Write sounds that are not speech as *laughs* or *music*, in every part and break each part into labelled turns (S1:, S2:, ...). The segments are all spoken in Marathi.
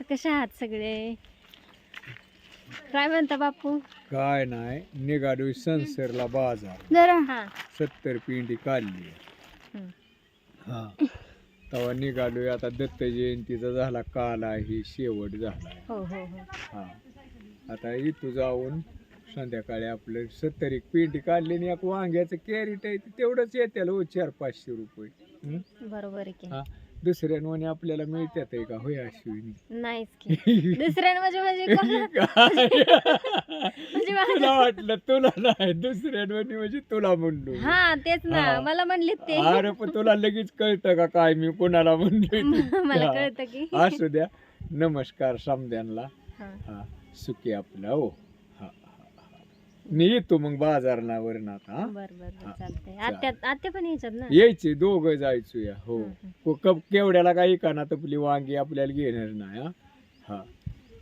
S1: नमस्कार कसे आहात सगळे? काय म्हणता बापू?
S2: काय नाही निघालोय संसरला बाजार.
S1: जरा. हा.
S2: सत्तर पिंडी काढली. हा. तेव्हा निघालोय आता दत्त जयंतीचा झाला काल आहे शेवट झाला
S1: हो हो हो.
S2: हा. आता इथं जाऊन संध्याकाळी आपलं सत्तर एक पिंडी काढली आणि एक वांग्याचं कॅरेट आहे ते तेवढंच येत्याल हो चार पाचशे रुपये?
S1: बरोबर आहे की.
S2: हा? दुसऱ्यांवानी आपल्याला मिळतात आहे का? होय अश्विनी.
S1: नाहीच की. *laughs* दुसऱ्यानं म्हणजे म्हणजे *laughs* म्हणजे माझं-
S2: तुला वाटलं तुला नाही. दुसऱ्यांवानी म्हणजे तुला म्हणलो
S1: हा तेच ना.
S2: हा.
S1: मला म्हणले ते.
S2: अरे पण तुला लगेच कळतं का काय मी कोणाला म्हणलोय *laughs* ते?
S1: मला
S2: हा.
S1: कळतं की.
S2: असू द्या. नमस्कार समद्यांना.
S1: हा.
S2: हा. सुखी आपला हा. मी येतो मग बाजारनावर ना आता हा?
S1: बर बर बर
S2: हा.
S1: चालतंय. आत्या आत्या पण यायच्यात ना?
S2: यायचे दोघं जायचो या हो.
S1: हम्म.
S2: को- कप केवढ्याला काही ना आपली वांगी आपल्याला घेणार नाही हा? हा.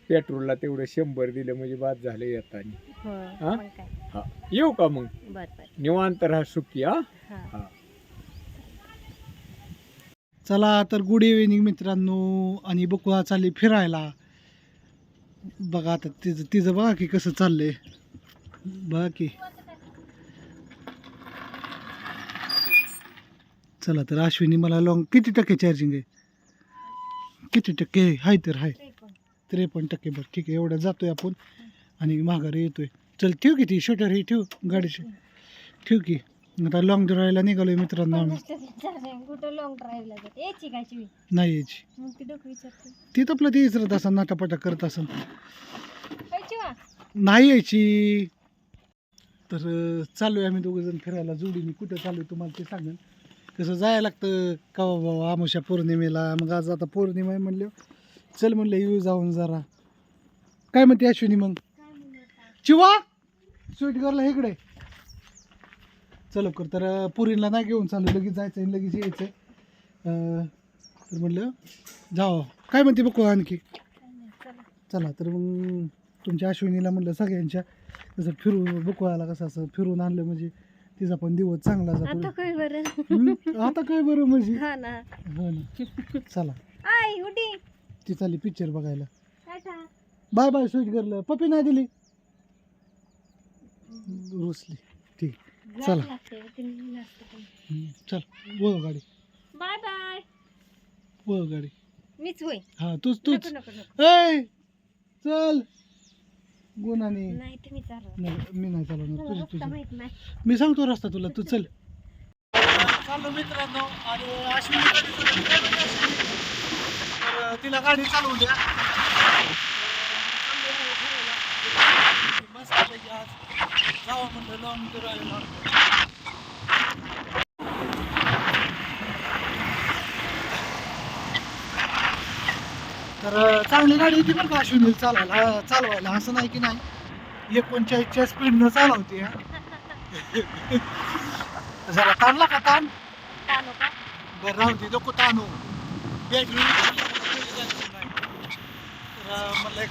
S2: पेट्रोलला तेवढं शंभर दिलं म्हणजे बाद झालं येताना.
S1: हो
S2: हा?
S1: मग काय.
S2: हा. येऊ का मग?
S1: बर बर.
S2: निवांत राहा सुखी हा?
S1: हा.
S2: हा.
S3: चला तर गुड इव्हिनिंग मित्रांनो आणि बकुळा चालली फिरायला. बघा आता तिचं तिचं बघा की कसं चाललंय. बघा की चला तर अश्विनी मला लॉंग किती टक्के चार्जिंग आहे? किती टक्के? आहे? हाय तर हाय. त्रेपन्न टक्के बरं ठीक आहे. एवढं जातोय आपण आणि माघारी येतोय. चल ठेव की ती शटर ही ठेव गाडीची. ठेव की. आता लॉंग ड्रायला निघालोय मित्रांनो आम्ही.
S1: ड्राईव्हला
S3: नाही यायची.
S1: ती
S3: तर आपलं ते विचारत असेल नाटापाटा करत असेल
S1: चिवा
S3: नाही यायची. तर चालू आहे आम्ही दोघंजण फिरायला. जोडीने कुठं चालू आहे तुम्हाला ते सांगेन. कसं जायला लागतं कवा बाबा आमुषा पौर्णिमेला? मग आज आता पौर्णिमा आहे म्हणलं चल म्हणलं येऊ जाऊन जरा. काय म्हणते अश्विनी मग? चिवा? स्वीट गर्ल इकडे. चल कर तर पुरीला नाही घेऊन चालू. लगेच जायचं आहे लगेच यायचं आहे तर म्हणलं जावं. काय म्हणते बघू आणखी? चला. तर मग तुमच्या अश्विनीला म्हणलं सगळ्यांच्या कसं फिरून बुकवायला कसं असं फिरून आणलं म्हणजे तिचा पण दिवस चांगला
S1: आता
S3: जातो
S1: काय बरं.
S3: हम्म, आता काय बरं म्हणजे.
S1: हा ना.
S3: हो ना. चला.
S1: आय उडी
S3: ती चालली पिक्चर बघायला.
S1: Tata.
S3: Bye bye sweet girl. पप्पी नाही दिली. रुसली. ठीक. चला. हम्म, चल. वळ गाडी.
S1: Bye bye.
S3: वळ गाडी.
S1: मीच होय
S3: हा तूच तूच.
S1: नको नको नको.
S3: ऐ! चल. गुणाने
S1: नाही तुम्ही चालवा.
S3: नाही मी नाही चालवणार.
S1: मला
S3: तुझी
S1: रस्ता
S3: तुझी.
S1: माहीत नाही.
S3: मी सांगतो रस्ता तुला तू चल. चाललो मित्रांनो आणि अश्विनी गाडी चालवते. तर तिला गाडी चालवू द्या. मस्तपैकी आज जावं म्हणलं लॉंग ड्राईव्हला तर चांगली गाडी होती बरं का अश्विनी चालवायला चालवायला. असं नाही की नाही एकोणचाळीसच्या स्पीडनं चालवते हा. *laughs* जरा ताणला का ताण? बरं राहू दे नको ताणू. बॅटरी म्हणलं एक